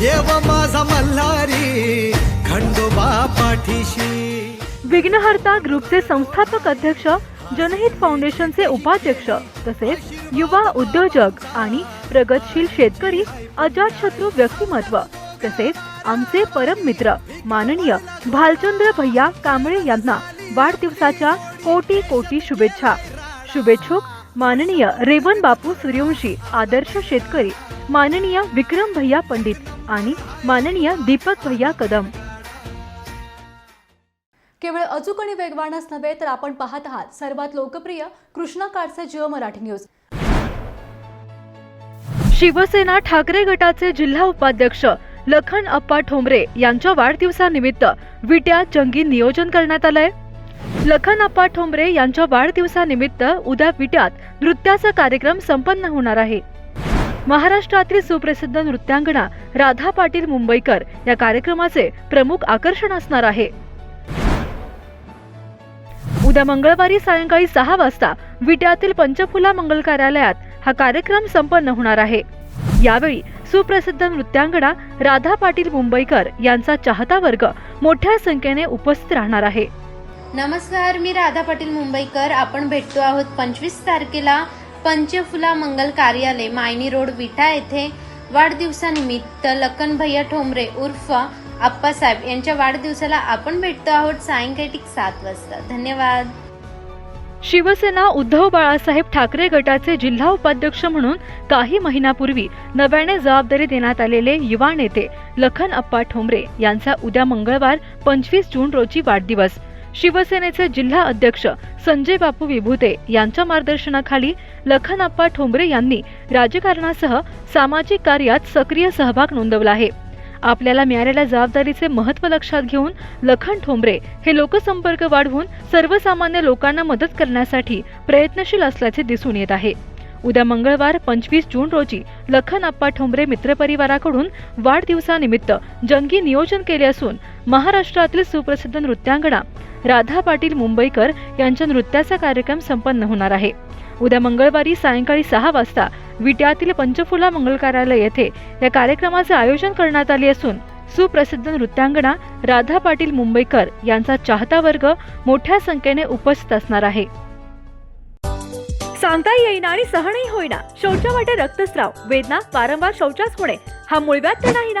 देव माझा मल्हारी खंडोबा पाठीशी. विघ्नहर्ता ग्रुपचे संस्थापक अध्यक्ष जनहित फाउंडेशनचे उपाध्यक्ष तसेच युवा उद्योजक आणि प्रगतशील शेतकरी अजातशत्रू व्यक्तिमत्व तसेच आमचे परम मित्र माननीय भालचंद्र भैया कांबळे यांना वाढदिवसाच्या कोटी कोटी शुभेच्छा. शुभेच्छुक माननीय रेवन बापू सूर्यवंशी आदर्श शेतकरी. माननीय विक्रम भैया पंडित आणि माननीय दीपक भैया कदम. केवळ अचूक आणि वेगवानच नव्हे तर आपण पाहत आहात सर्वात लोकप्रिय कृष्णा काडचे जिओ मराठी न्यूज. शिवसेना ठाकरे गटाचे जिल्हा उपाध्यक्ष लखन अप्पा ठोंबरे यांच्या वाढदिवसानिमित्त विट्यात जंगी नियोजन करण्यात आलंय. लखन अप्पा ठोंबरे यांच्या वाढदिवसानिमित्त उद्या विट्यात नृत्याचा कार्यक्रम संपन्न होणार आहे. महाराष्ट्रातील सुप्रसिद्ध नृत्यांगना राधा पाटील मुंबईकर या कार्यक्रमाचे प्रमुख आकर्षण असणार आहे. उद्या मंगळवारी सायंकाळी सहा वाजता विट्यातील पंचफुला मंगल कार्यालयात हा कार्यक्रम संपन्न होणार आहे. यावेळी सुप्रसिद्ध नृत्यांगना राधा पाटील मुंबईकर यांचा चाहता वर्ग मोठ्या संख्येने उपस्थित राहणार आहे. नमस्कार मी राधा पाटील मुंबईकर. आपण भेटतो आहोत पंचवीस तारखेला पंचफुला मंगल कार्यालय मायनी रोड विटा येथे वाढदिवसानिमित्त लखन भैया ठोंबरे उर्फ आप्पासाहेब यांच्या वाढदिवसाला आपण भेटतो आहोत सायंकाळी सात वाजता. धन्यवाद. शिवसेना उद्धव बाळासाहेब ठाकरे गटाचे जिल्हा उपाध्यक्ष म्हणून काही महिन्यापूर्वी नव्याने जबाबदारी देण्यात आलेले युवा नेते लखन अप्पा ठोंबरे यांचा उद्या मंगळवार पंचवीस जून रोजी वाढदिवस. शिवसेनेचे जिल्हा अध्यक्ष संजय बापू विभूते यांच्या मार्गदर्शनाखाली लखनाप्पा ठोंबरे यांनी राजकारणासह सामाजिक कार्यात सक्रिय सहभाग नोंदवला आहे. आपल्याला मिळालेल्या जबाबदारीचे महत्त्व लक्षात घेऊन लखन ठोंबरे हे लोकसंपर्क वाढवून सर्वसामान्य लोकांना मदत करण्यासाठी प्रयत्नशील असल्याचे दिसून येत आहे. उद्या मंगळवार पंचवीस जून रोजी लखन आप्पा ठोंबरे मित्रपरिवाराकडून वाढदिवसानिमित्त जंगी नियोजन केले असून महाराष्ट्रातील सुप्रसिद्ध नृत्यांगणा राधा पाटील मुंबईकर यांच्या नृत्याचा कार्यक्रम संपन्न होणार आहे. उद्या मंगळवारी सायंकाळी सहा वाजता विट्यातील पंचफुला मंगल कार्यालय येथे या कार्यक्रमाचे आयोजन करण्यात आले असून सुप्रसिद्ध नृत्यांगणा राधा पाटील मुंबईकर यांचा चाहता वर्ग मोठ्या संख्येने उपस्थित असणार आहे. सांगता येईना आणि सहनही होईना. शौचा वाटे रक्तस्राव वेदना वारंवार शौचास होणे हा मूळव्याध तर नाही ना?